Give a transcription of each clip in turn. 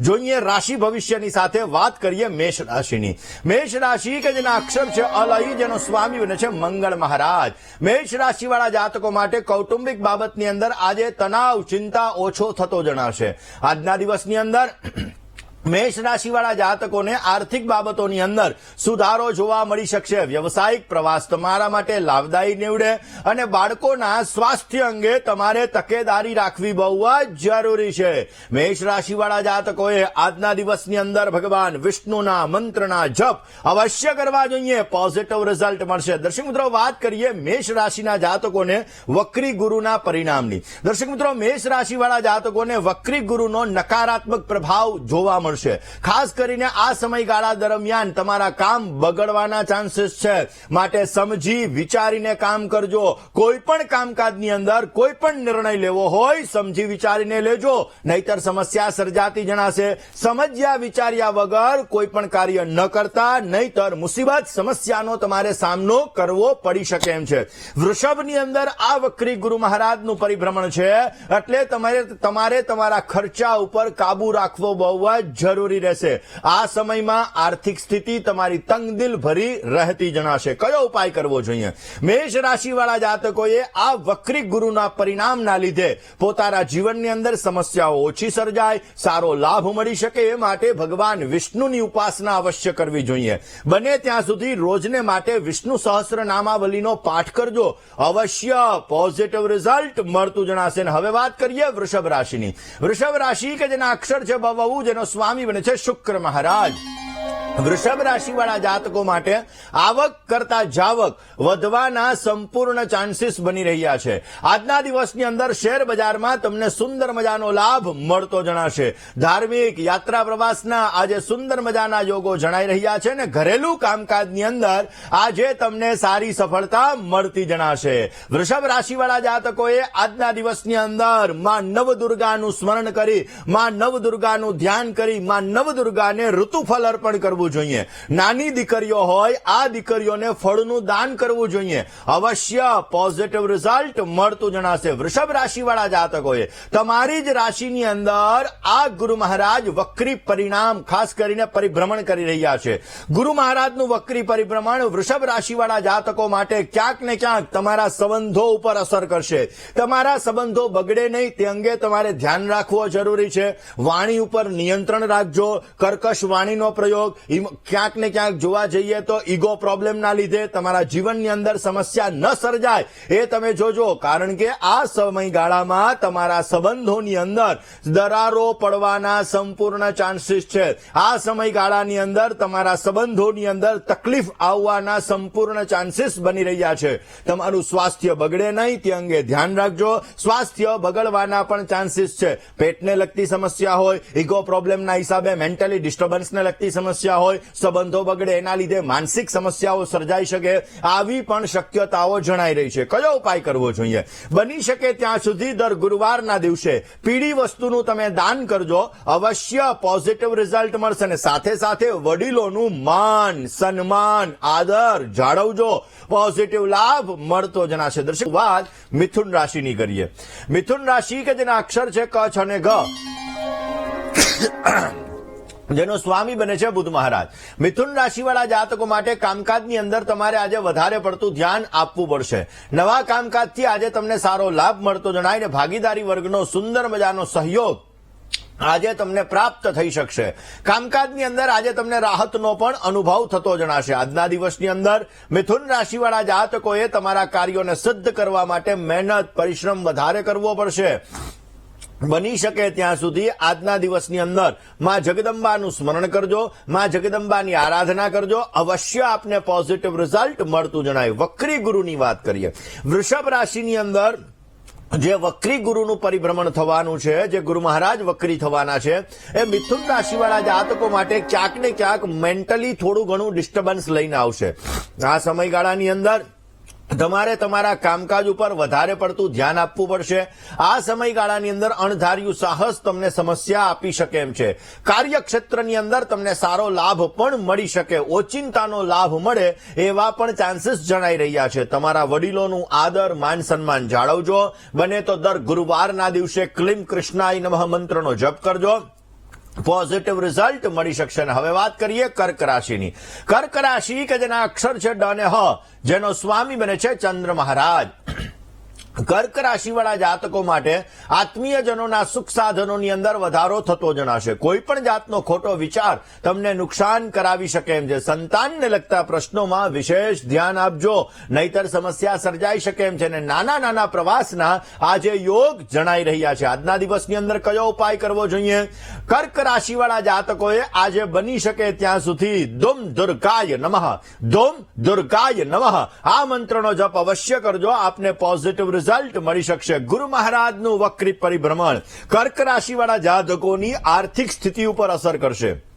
જોઈએ રાશિ ભવિષ્યની સાથે વાત કરીએ મેષ રાશિની. મેષ રાશિ કે જેના અક્ષર છે અલય જેનો સ્વામી બને છે મંગળ મહારાજ. મેષ રાશિવાળા જાતકો માટે કૌટુંબિક બાબતની અંદર આજે તણાવ, ચિંતા ઓછો થતો જણાશે. આજના દિવસની અંદર મેષ રાશિવાળા જાતકોને આર્થિક બાબતોની અંદર સુધારો જોવા મળી શકશે. વ્યવસાયિક પ્રવાસ તમારા માટે લાભદાયી નીવડે અને બાળકોના સ્વાસ્થ્ય અંગે તમારે તકેદારી રાખવી બહુ જ જરૂરી છે. મેષ રાશિવાળા જાતકોએ આજના દિવસની અંદર ભગવાન વિષ્ણુના મંત્રના જપ અવશ્ય કરવા જોઈએ. પોઝિટિવ રિઝલ્ટ મળશે. દર્શક મિત્રો, વાત કરીએ મેષ રાશિના જાતકોને વક્રી ગુરુના પરિણામની. દર્શક મિત્રો, મેષ રાશિવાળા જાતકોને વક્રી ગુરુનો નકારાત્મક પ્રભાવ જોવા મળશે. ખાસ કરીને આ સમયગાળા દરમિયાન તમારા કામ બગડવાના ચાન્સીસ છે. માટે સમજી, વિચારીને કામ કરજો. કોઈ પણ કામકાજની અંદર કોઈ પણ નિર્ણય લેવો હોય, સમજી વિચારીને લેજો. નહીતર સમસ્યા સર્જાતી જણાશે. સમજ્યા, વિચાર્યા વગર કોઈ પણ કાર્ય ન કરતા. નહીતર મુસીબત, સમસ્યાનો તમારે સામનો કરવો પડી શકે એમ છે. વૃષભની અંદર આ વક્રી ગુરુ મહારાજનું પરિભ્રમણ છે. એટલે તમારે તમારે તમારા ખર્ચા ઉપર કાબુ રાખવો બહુ જ જરૂરી રહેશે. આ સમયમાં આર્થિક સ્થિતિ તમારી તંગદિલ ભરી રહેતી જણાશે. કયો ઉપાય કરવો જોઈએ? મેષ રાશિવાળા જાતકોએ આ વક્રી ગુરુના પરિણામના લીધે પોતાના જીવનની અંદર સમસ્યાઓ ઓછી સર્જાય, સારો લાભ મળી શકે એ માટે ભગવાન વિષ્ણુની ઉપાસના અવશ્ય કરવી જોઈએ. બને ત્યાં સુધી રોજને માટે વિષ્ણુ સહસ્ર નામાવલીનો પાઠ કરજો. અવશ્ય પોઝિટિવ રિઝલ્ટ મળતું જણાશે. હવે વાત કરીએ વૃષભ રાશિની. વૃષભ રાશિ કે જેના અક્ષર છે બવુ જેનો સ્વામી બને છે શુક્ર મહારાજ. વૃષભ રાશિવાળા જાતકો માટે આવક કરતા જાવક વધવાના સંપૂર્ણ ચાન્સીસ બની રહ્યા છે. આજના દિવસની અંદર શેર બજારમાં તમને સુંદર મજાનો લાભ મળતો જણાશે. ધાર્મિક યાત્રા પ્રવાસના આજે સુંદર મજાના યોગો જણાઈ રહ્યા છે અને ઘરેલું કામકાજની અંદર આજે તમને સારી સફળતા મળતી જણાશે. વૃષભ રાશિવાળા જાતકોએ આજના દિવસની અંદરમાં નવદુર્ગાનું સ્મરણ કરી, માં નવદુર્ગાનું ધ્યાન કરી, માં નવદુર્ગાને ઋતુફળ અર્પણ કરવું જોઈએ. નાની દીકરીઓ હોય, આ દીકરીઓને ફળનું દાન કરવું જોઈએ. અવશ્ય પોઝિટિવ રિઝલ્ટ મળતું જણાશે. વૃષભ રાશિવાળા જાતકોએ, તમારી જ રાશિની અંદર આ ગુરુ મહારાજ વક્રી પરિણામ, ખાસ કરીને પરિભ્રમણ કરી રહ્યા છે. ગુરુ મહારાજનું વક્રી પરિભ્રમણ વૃષભ રાશિવાળા જાતકો માટે ક્યાંક ને ક્યાંક તમારા સંબંધો ઉપર અસર કરશે. તમારા સંબંધો બગડે નહીં, તે અંગે તમારે ધ્યાન રાખવું જરૂરી છે. વાણી ઉપર નિયંત્રણ રાખજો. કર્કશ વાણીનો પ્રયોગ ક્યાંક ને ક્યાંક જોવા જઈએ તો ઈગો પ્રોબ્લેમના લીધે તમારા જીવનની અંદર સમસ્યા ન સર્જાય. એ તમે જોજો, કારણ કે આ સમયગાળામાં તમારા સંબંધોની અંદર દરારો પડવાના સંપૂર્ણ ચાન્સીસ છે. આ સમયગાળાની અંદર તમારા સંબંધોની અંદર તકલીફ આવવાના સંપૂર્ણ ચાન્સીસ બની રહ્યા છે. તમારું સ્વાસ્થ્ય બગડે નહીં, તે અંગે ધ્યાન રાખજો. સ્વાસ્થ્ય બગડવાના પણ ચાન્સીસ છે. પેટને લગતી સમસ્યા હોય, ઈગો પ્રોબ્લેમના હિસાબે મેન્ટલી ડિસ્ટર્બન્સને લગતી સમસ્યા હોય, સંબંધો બગડે, એના લીધે માનસિક સમસ્યાઓ સર્જાઈ શકે, આવી પણ શક્યતાઓ જણાઈ રહી છે. કયો ઉપાય કરવો જોઈએ? બની શકે ત્યાં સુધી દર ગુરુવારના દિવસે પીળી વસ્તુનું તમે દાન કરજો. અવશ્ય પોઝિટિવ રિઝલ્ટ મળશે અને સાથે સાથે વડીલોનું માન, સન્માન, આદર જાળવજો. પોઝિટિવ લાભ મળતો જણાશે દર્શક, વાત મિથુન રાશિની કરીએ. મિથુન રાશિ કે જેના અક્ષર છે કચ્છ અને ગ? જેનો સ્વામી બને છે બુધ મહારાજ. મિથુન રાશિવાળા જાતકો માટે કામકાજની અંદર તમારે આજે વધારે પડતું ધ્યાન આપવું પડશે. નવા કામકાજથી આજે તમને સારો લાભ મળતો જણાય ને ભાગીદારી વર્ગનો સુંદર મજાનો સહયોગ આજે તમને પ્રાપ્ત થઈ શકશે. કામકાજની અંદર આજે તમને રાહતનો પણ અનુભવ થતો જણાશે. આજના દિવસની અંદર મિથુન રાશિવાળા જાતકોએ તમારા કાર્યોને સિદ્ધ કરવા માટે મહેનત, પરિશ્રમ વધારે કરવો પડશે. બની શકે ત્યાં સુધી આજના દિવસની અંદરમાં જગદંબાનું સ્મરણ કરજો, માં જગદંબાની આરાધના કરજો. અવશ્ય આપને પોઝિટિવ રિઝલ્ટ મળતું જણાય. વક્રી ગુરુની વાત કરીએ. વૃષભ રાશિની અંદર જે વક્રી ગુરુનું પરિભ્રમણ થવાનું છે, જે ગુરુ મહારાજ વક્રી થવાના છે, એ મિથુન રાશિવાળા જાતકો માટે ક્યાંક ને ક્યાંક મેન્ટલી થોડું ઘણું ડિસ્ટર્બન્સ લઈને આવશે. આ સમયગાળાની અંદર તમારે તમારા કામકાજ ઉપર વધારે પડતું ધ્યાન આપવું પડશે. આ સમયગાળાની અંદર અણધાર્યું સાહસ તમને સમસ્યા આપી શકે એમ છે. કાર્યક્ષેત્રની અંદર તમને સારો લાભ પણ મળી શકે. ઓચિંતાનો લાભ મળે એવા પણ ચાન્સીસ જણાઈ રહ્યા છે. તમારા વડીલોનું આદર, માન, સન્માન જાળવજો. બને તો દર ગુરુવારના દિવસે ક્લીમ કૃષ્ણાય નમઃ મંત્રનો જપ કરજો. પોઝિટિવ રિઝલ્ટ મળી શકશે હવે વાત કરીએ કર્ક રાશિની. કર્ક રાશિ કે જેના અક્ષર છે ડ અને હ, જેનો સ્વામી બને છે ચંદ્ર મહારાજ. કર્ક રાશિવાળા જાતકો માટે આત્મીયજનોના સુખ સાધનોની અંદર વધારો થતો જણાશે. કોઈ પણ જાતનો ખોટો વિચાર તમને નુકસાન કરાવી શકે એમ છે. સંતાનને લગતા પ્રશ્નોમાં વિશેષ ધ્યાન આપજો. નહીતર સમસ્યા સર્જાઈ શકે એમ છે અને નાના નાના પ્રવાસના આજે યોગ જણાઈ રહ્યા છે. આજના દિવસની અંદર કયો ઉપાય કરવો જોઈએ? કર્ક રાશિવાળા જાતકોએ આજે બની શકે ત્યાં સુધી દુમ દુર્ગાય નમઃ. દુમ દુર્ગાય નમઃ. આ મંત્રનો જપ અવશ્ય કરજો. આપને પોઝિટિવ રિઝલ્ટ મળી શકશે. ગુરુ મહારાજનું વક્રી પરિભ્રમણ. કર્ક રાશિવાળા જાતકોની આર્થિક સ્થિતિ ઉપર અસર કરશે.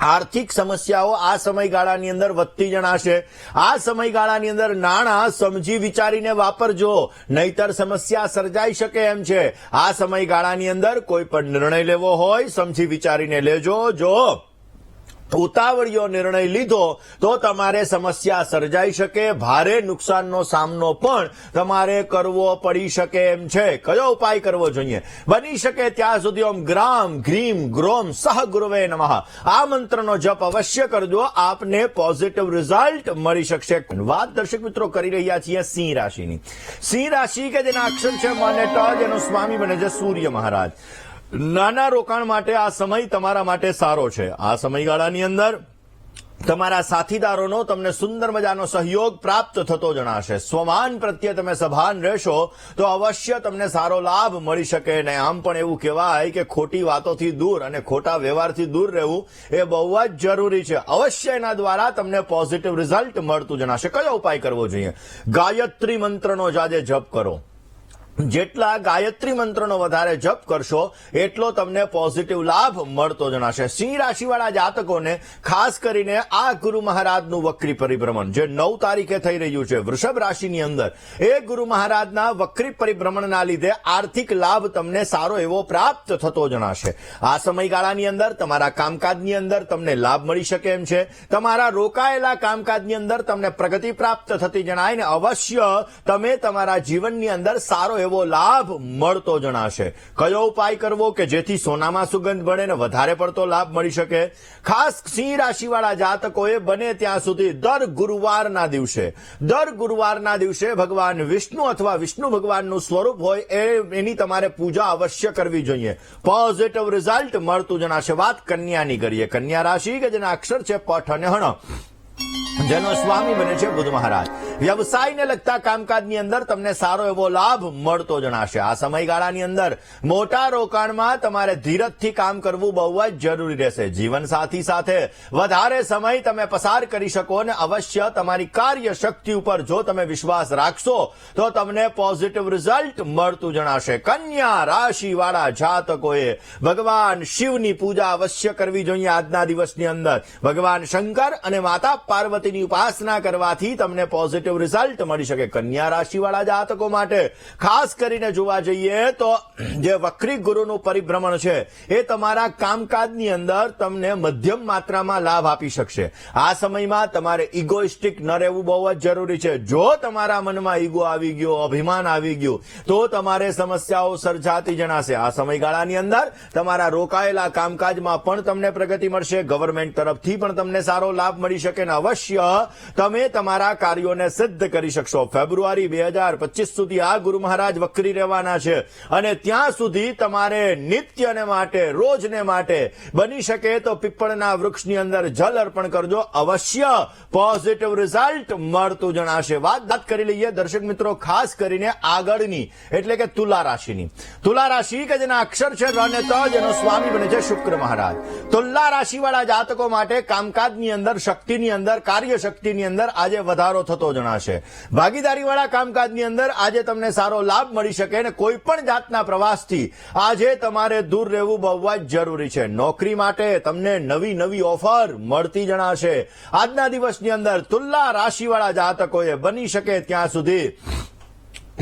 આર્થિક સમસ્યાઓ આ સમયગાળાની અંદર વધતી જણાશે. આ સમયગાળાની અંદર નાણાં સમજી વિચારીને વાપરજો. નહીતર સમસ્યા સર્જાઈ શકે એમ છે. આ સમયગાળાની અંદર કોઈ પણ નિર્ણય લેવો હોય, સમજી વિચારીને લેજો, જો ઉતાવળિયો નિર્ણય લીધો તો તમારે સમસ્યા સર્જાઈ શકે, ભારે નુકસાનનો સામનો પણ તમારે કરવો પડી શકે એમ છે. કયો ઉપાય કરવો જોઈએ? બની શકે ત્યાં સુધી ઓમ ગ્રામ ગ્રીમ ગ્રોમ સહ ગુરુવે નમઃ. આ મંત્રનો જપ અવશ્ય કરજો, આપને પોઝિટિવ રિઝલ્ટ મળી શકશે. વાત દર્શક મિત્રો કરી રહ્યા છીએ સિંહ રાશિની. સિંહ રાશિ કે જેના અક્ષર છે મને ટ જેનો સ્વામી બને છે સૂર્ય મહારાજ. નાના રોકાણ માટે આ સમય તમારા માટે સારો છે. આ સમયગાળાની અંદર તમારા સાથીદારોનો તમને સુંદર મજાનો સહયોગ પ્રાપ્ત થતો જણાશે. સ્વમાન પ્રત્યે તમે સભાન રહેશો તો અવશ્ય તમને સારો લાભ મળી શકે. ને આમ પણ એવું કહેવાય કે ખોટી વાતોથી દૂર અને ખોટા વ્યવહારથી દૂર રહેવું એ બહુ જ જરૂરી છે. અવશ્ય એના દ્વારા તમને પોઝિટિવ રિઝલ્ટ મળતું જણાશે. કયો ઉપાય કરવો જોઈએ? ગાયત્રી મંત્રનો જાજે જપ કરો. જેટલા ગાયત્રી મંત્રનો વધારે જપ કરશો, એટલો તમને પોઝિટિવ લાભ મળતો જણાશે. સિંહ રાશિવાળા જાતકોને ખાસ કરીને આ ગુરુ મહારાજનું વક્રી પરિભ્રમણ, જે નવ તારીખે થઈ રહ્યું છે વૃષભ રાશિની અંદર, એ ગુરુ મહારાજના વક્રી પરિભ્રમણના લીધે આર્થિક લાભ તમને સારો એવો પ્રાપ્ત થતો જણાશે. આ સમયગાળાની અંદર, તમારા કામકાજની અંદર તમને લાભ મળી શકે એમ છે. તમારા રોકાયેલા કામકાજની અંદર તમને પ્રગતિ પ્રાપ્ત થતી જણાય ને અવશ્ય તમે તમારા જીવનની અંદર સારો એવો લાભ મળતો જણાશે. કયો ઉપાય કરવો કે જેથી સોનામાં સુગંધ બને ને વધારે પડતો લાભ મળી શકે? ખાસ સિંહ રાશિવાળા જાતકોએ બને ત્યાં સુધી દર ગુરુવારના દિવસે, દર ગુરુવારના દિવસે ભગવાન વિષ્ણુ અથવા વિષ્ણુ ભગવાનનું સ્વરૂપ હોય એ, એની તમારે પૂજા અવશ્ય કરવી જોઈએ. પોઝિટિવ રિઝલ્ટ મળતું જણાશે. વાત કન્યાની કરીએ. કન્યા રાશિ કે જેના અક્ષર છે, પઠ અને હણ? જેનો સ્વામી બને છે બુધ મહારાજ. વ્યવસાયને લગતા કામકાજની અંદર તમને સારો એવો લાભ મળતો જણાશે. આ સમયગાળાની અંદર મોટા રોકાણમાં તમારે ધીરજથી કામ કરવું બહુ જ જરૂરી રહેશે. જીવન સાથી વધારે સમય તમે પસાર કરી શકો અને અવશ્ય તમારી કાર્ય ઉપર જો તમે વિશ્વાસ રાખશો, તો તમને પોઝિટિવ રિઝલ્ટ મળતું જણાશે. કન્યા રાશિ વાળા જાતકોએ ભગવાન શિવની પૂજા અવશ્ય કરવી જોઈએ આજના દિવસની અંદર. ભગવાન શંકર અને માતા પાર્વતીની ઉપાસના કરવાથી તમને પોઝિટિવ રિઝલ્ટ મળી શકે કન્યા રાશિવાળા જાતકો માટે. ખાસ કરીને જોવા જઈએ તો જે વક્રી ગુરુનું પરિભ્રમણ છે, એ તમારા કામકાજની અંદર તમને મધ્યમ માત્રામાં લાભ આપી શકશે. આ સમયમાં તમારે ઇગોઇસ્ટિક ન રહેવું બહુ જ જરૂરી છે. જો તમારા મનમાં ઈગો આવી ગયો, અભિમાન આવી ગયું, તો તમારે સમસ્યાઓ સર્જાતી જણાશે. આ સમયગાળાની અંદર તમારા રોકાયેલા કામકાજમાં પણ તમને પ્રગતિ મળશે. ગવર્મેન્ટ તરફથી પણ તમને સારો લાભ મળી શકે ને અવશ્ય તમે તમારા કાર્યોને સિદ્ધ કરી શકશો. ફેબ્રુઆરી બે હજાર પચીસ સુધી આ ગુરુ મહારાજ વક્રી રહેવાના છે અને ત્યાં સુધી તમારે નિત્યને માટે, રોજને માટે બની શકે તો પીપળના વૃક્ષની અંદર જલ અર્પણ કરજો. અવશ્ય પોઝિટિવ રિઝલ્ટ મળતું જણાશે. વાત વાત કરી લઈએ દર્શક મિત્રો, ખાસ કરીને આગળની, એટલે કે તુલા રાશિની. તુલા રાશિ કે જેના અક્ષર છે ર જેનો સ્વામી બને છે શુક્ર મહારાજ. તુલા રાશિવાળા જાતકો માટે કામકાજની અંદર, શક્તિની અંદર કાર્ય શક્તિની અંદર આજે વધારો થતો જણાશે. ભાગીદારીવાળા કામકાજની અંદર આજે તમને સારો લાભ મળી શકે અને કોઈ પણ જાતના પ્રવાસથી આજે તમારે દૂર રહેવું બહુ જ જરૂરી છે. નોકરી માટે તમને નવી નવી ઓફર મળતી જણાશે. આજના દિવસની અંદર તુલ્લા રાશિવાળા જાતકોએ બની શકે ત્યાં સુધી.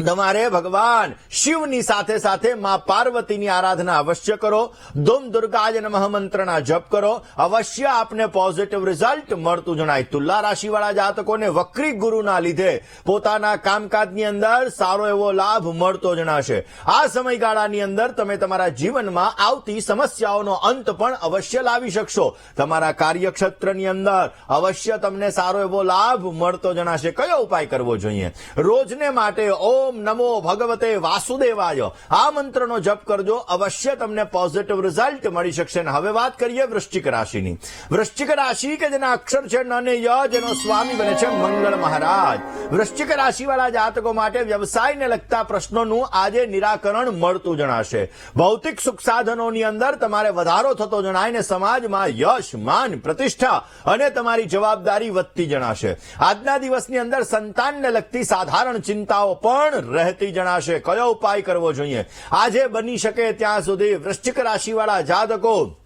તમારે ભગવાન શિવની સાથે સાથે માં પાર્વતીની આરાધના અવશ્ય કરો. દુમ દુર્ગાજ નમઃ જપ કરો. અવશ્ય આપને પોઝિટિવ રિઝલ્ટ મળતું જણાય. તુલા રાશિવાળા જાતકોને વક્રી ગુરુના લીધે પોતાના કામકાજની અંદર સારો એવો લાભ મળતો જણાશે. આ સમયગાળાની અંદર તમે તમારા જીવનમાં આવતી સમસ્યાઓનો અંત પણ અવશ્ય લાવી શકશો. તમારા કાર્યક્ષેત્રની અંદર અવશ્ય તમને સારો એવો લાભ મળતો જણાશે. કયો ઉપાય કરવો જોઈએ? રોજને માટે ઓમ નમો ભગવતે વાસુદેવાય. આ મંત્રનો જપ કરજો. અવશ્ય તમને પોઝિટિવ રિઝલ્ટ મળી શકશે. અને હવે વાત કરીએ વૃશ્ચિક રાશિની. વૃશ્ચિક રાશિ કે જેના અક્ષર છે ન ય, જેનો સ્વામી બને છે મંગળ મહારાજ. વૃશ્ચિક રાશિવાળા જાતકો માટે વ્યવસાયને લગતા પ્રશ્નોનું આજે નિરાકરણ મળતું જણાશે. ભૌતિક સુખ સાધનોની અંદર તમારે વધારો થતો જણાય ને સમાજમાં યશ, માન, પ્રતિષ્ઠા અને તમારી જવાબદારી વધતી જણાશે. આજના દિવસની અંદર સંતાનને લગતી સાધારણ ચિંતાઓ પણ રહેતી જણાશે. કયો ઉપાય કરવો જોઈએ? આજે બની શકે ત્યાં સુધી વૃશ્ચિક રાશિવાળા જાતકો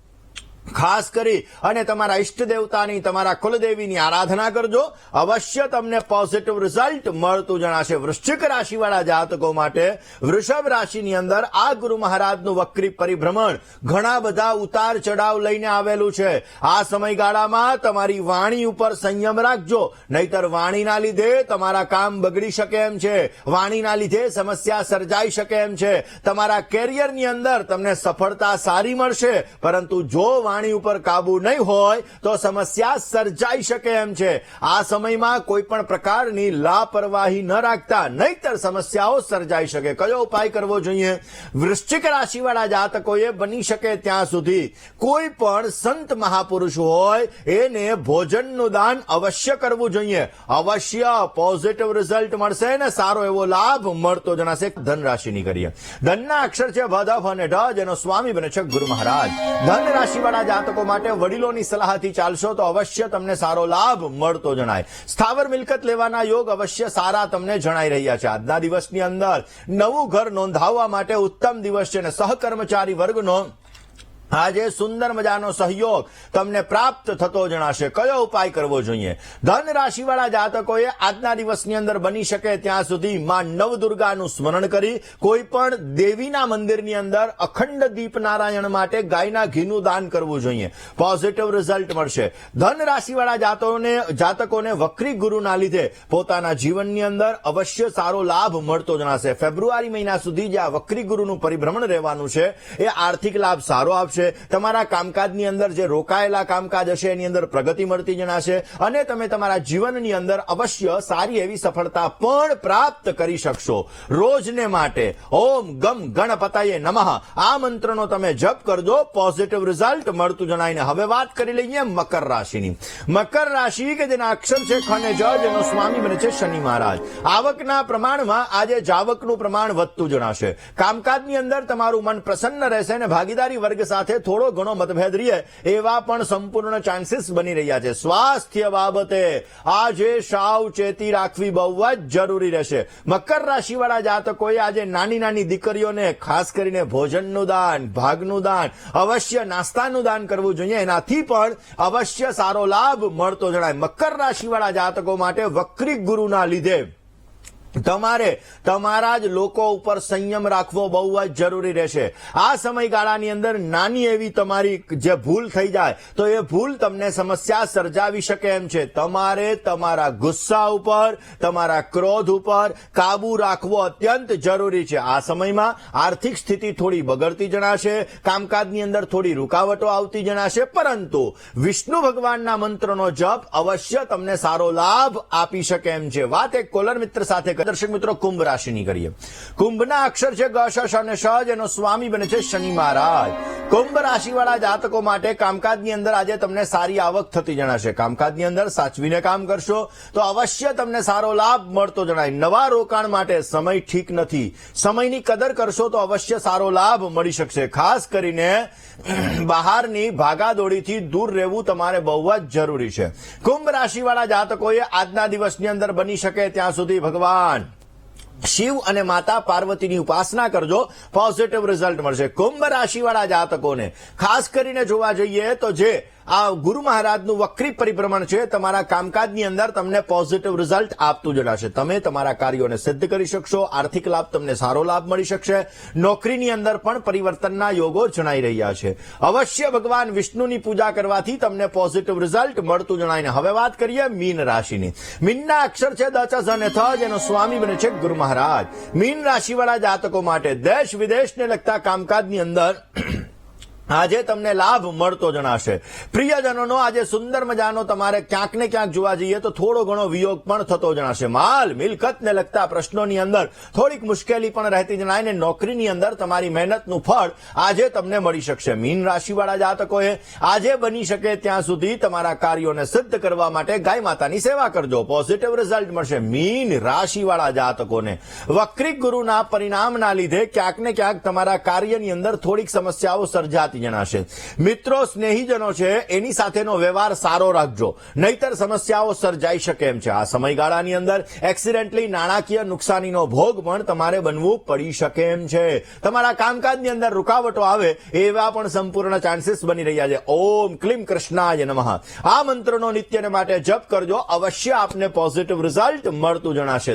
ખાસ કરી અને તમારા ઈષ્ટ દેવતાની, તમારા કુલદેવીની આરાધના કરજો. અવશ્ય તમને પોઝિટિવ રિઝલ્ટ મળતું જણાશે. વૃશ્ચિક રાશિવાળા જાતકો માટે વૃષભ રાશિની અંદર આ ગુરુ મહારાજનું વક્રી પરિભ્રમણ ઘણા બધા ઉતાર ચઢાવ લઈને આવેલું છે. આ સમયગાળામાં તમારી વાણી ઉપર સંયમ રાખજો. નહીતર વાણીના લીધે તમારા કામ બગડી શકે એમ છે. વાણીના લીધે સમસ્યા સર્જાઈ શકે એમ છે. તમારા કેરિયરની અંદર તમને સફળતા સારી મળશે. પરંતુ જો વાણી ઉપર કાબુ નહીં હોય તો સમસ્યા સર્જાઈ શકે એમ છે. આ સમયમાં કોઈ પણ પ્રકારની લાપરવાહી ન રાખતા નહીતર સમસ્યાઓ સર્જાઈ શકે. કયો ઉપાય કરવો જોઈએ? વૃશ્ચિક રાશિવાળા જાતકોએ બની શકે ત્યાં સુધી. કોઈ પણ સંત મહાપુરુષ હોય, એને ભોજનનું દાન અવશ્ય કરવું જોઈએ. અવશ્ય પોઝિટિવ રિઝલ્ટ મળશે ને સારો એવો લાભ મળતો જણાશે ધન રાશિની કરીએ ધનના અક્ષર છે ભદફ અને ઢ, જેનો સ્વામી બને છે ગુરુ મહારાજ. ધન રાશિવાળા જાતકો માટે વડીલોની સલાહથી ચાલશો તો અવશ્ય તમને સારો લાભ મળતો જણાય. સ્થાવર મિલકત લેવાના યોગ અવશ્ય સારા તમને જણાઈ રહ્યા છે. આજના દિવસની અંદર નવું ઘર નોંધાવવા માટે ઉત્તમ દિવસ છે અને સહકર્મચારી વર્ગનો આજે સુંદર મજાનો સહયોગ તમને પ્રાપ્ત થતો જણાશે. કયો ઉપાય કરવો જોઈએ? ધન રાશિવાળા જાતકોએ આજના દિવસની અંદર બની શકે ત્યાં સુધી માં નવદુર્ગાનું સ્મરણ કરી, કોઈ પણ દેવીના મંદિરની અંદર અખંડ દીપ નારાયણ માટે ગાયના ઘીનું દાન કરવું જોઈએ. પોઝિટિવ રિઝલ્ટ મળશે. ધન રાશિવાળા જાતકોને જાતકોને વક્રી ગુરુના લીધે પોતાના જીવનની અંદર અવશ્ય સારો લાભ મળતો જણાશે. ફેબ્રુઆરી મહિના સુધી જે આ વક્રી ગુરુનું પરિભ્રમણ રહેવાનું છે. એ આર્થિક લાભ સારો આપશે. તમારા કામકાજની અંદર જે રોકાયેલા કામકાજ હશે, એની અંદર પ્રગતિ મળતી જણાશે અને તમે તમારા જીવનની અંદર અવશ્ય સારી એવી સફળતા પણ પ્રાપ્ત કરી શકશો. રોજને માટે, ઓમ ગમ ગણપતાય નમઃ. આ મંત્રનો તમે જપ કરજો પોઝિટિવ રિઝલ્ટ મળતું જણાઈને. હવે વાત કરી લઈએ મકર રાશિની. મકર રાશિ કે જેના અક્ષર છે ખને જ, જેનો સ્વામી બને છે શનિ મહારાજ. આવકના પ્રમાણમાં આજે જાવકનું પ્રમાણ વધતું જણાશે. કામકાજની અંદર તમારું મન પ્રસન્ન રહેશે અને ભાગીદારી વર્ગ સાથે થોડો ઘણો મતભેદ રહે એવા પણ સંપૂર્ણ ચાન્સીસ બની રહ્યા છે. સ્વાસ્થ્ય બાબતે આજે સાવચેતી રાખવી બહુ જ જરૂરી રહેશે. મકર રાશિવાળા જાતકોએ આજે નાની નાની દીકરીઓને, ખાસ કરીને ભોજનનું દાન, ભાગનું દાન, અવશ્ય નાસ્તાનું દાન કરવું જોઈએ. એનાથી પણ અવશ્ય સારો લાભ મળતો જણાય. મકર રાશિવાળા જાતકો માટે વક્રી ગુરુના લીધે તમારે તમારા જ લોકો ઉપર સંયમ રાખવો બહુ જ જરૂરી રહેશે. આ સમયગાળાની અંદર નાની એવી તમારી જે ભૂલ થઈ જાય, તો એ ભૂલ તમને સમસ્યા સર્જાવી શકે એમ છે. તમારે તમારા ગુસ્સા ઉપર, તમારા ક્રોધ ઉપર કાબુ રાખવો અત્યંત જરૂરી છે. આ સમયમાં આર્થિક સ્થિતિ થોડી બગડતી જણાશે, કામકાજની અંદર થોડી રૂકાવટો આવતી જણાશે, પરંતુ વિષ્ણુ ભગવાનના મંત્રનો જપ અવશ્ય તમને સારો લાભ આપી શકે એમ છે. વાત એક કોલર મિત્ર સાથે. દર્શક મિત્રો, કુંભ રાશિની કરીએ. કુંભના અક્ષર છે ગ અને શ જેનો સ્વામી બને છે શનિ મહારાજ. કુંભ રાશિવાળા જાતકો માટે કામકાજની અંદર આજે તમને સારી આવક થતી જણાશે. કામકાજની અંદર સાચવીને કામ કરશો તો અવશ્ય તમને સારો લાભ મળતો જણાય. નવા રોકાણ માટે સમય ઠીક નથી. સમયની કદર કરશો તો અવશ્ય સારો લાભ મળી શકશે. ખાસ કરીને બહારની ભાગાદોડીથી દૂર રહેવું તમારે બહુ જ જરૂરી છે. કુંભ રાશિવાળા જાતકોએ આજના દિવસની અંદર બની શકે ત્યાં સુધી ભગવાન શિવ અને માતા પાર્વતીની ઉપાસના કરજો પોઝિટિવ રિઝલ્ટ મળશે. કુંભ રાશિવાળા જાતકોને. ખાસ કરીને જોવા જઈએ તો જે આ ગુરુ મહારાજનું વક્રી પરિભ્રમણ છે. તમારા કામકાજની અંદર તમને પોઝિટિવ રિઝલ્ટ આપતું જણાશે. તમે તમારા કાર્યોને સિદ્ધ કરી શકશો. આર્થિક લાભ તમને સારો લાભ મળી શકશે. નોકરીની અંદર પણ પરિવર્તનના યોગો જણાઈ રહ્યા છે. અવશ્ય ભગવાન વિષ્ણુની પૂજા કરવાથી તમને પોઝિટિવ રિઝલ્ટ મળતું જણાઈને હવે વાત કરીએ મીન રાશિની. મીનના અક્ષર છે દચસ અને થ, જેનો સ્વામી બને છે ગુરુ મહારાજ. મીન રાશિવાળા જાતકો માટે દેશ વિદેશને લગતા કામકાજની અંદર આજે તમને લાભ મળતો જણાશે. પ્રિયજનોનો, આજે સુંદર મજાનો તમારે ક્યાંક ને ક્યાંક જોવા જઈએ તો થોડો ઘણો વિયોગ પણ થતો જણાશે. માલ, મિલકતને લગતા પ્રશ્નોની અંદર થોડીક મુશ્કેલી પણ રહેતી જણાય ને નોકરીની અંદર તમારી મહેનતનું ફળ આજે તમને મળી શકશે. મીન રાશિવાળા જાતકોએ આજે બની શકે ત્યાં સુધી તમારા કાર્યોને સિદ્ધ કરવા માટે ગાય માતાની સેવા કરજો. પોઝિટિવ રિઝલ્ટ મળશે. મીન રાશિવાળા જાતકોને. વક્રિક ગુરુના પરિણામના લીધે ક્યાંક ને ક્યાંક તમારા કાર્યની અંદર થોડીક સમસ્યાઓ સર્જાતી જણાશે. મિત્રો, સ્નેહીજનો છે, એની સાથેનો વ્યવહાર સારો રાખજો. નહીતર સમસ્યાઓ સર્જાઈ શકે એમ છે. આ સમયગાળાની અંદર એક્સિડેન્ટલી નાણાકીય નુકસાનીનો ભોગ પણ તમારે બનવું પડી શકે એમ છે. તમારા કામકાજની અંદર રૂકાવટો આવે એવા પણ સંપૂર્ણ ચાન્સીસ બની રહ્યા છે. ઓમ ક્લીમ કૃષ્ણાય નમઃ. આ મંત્રનો નિત્યને માટે જપ કરજો. અવશ્ય આપને પોઝિટિવ રિઝલ્ટ મળતું જણાશે.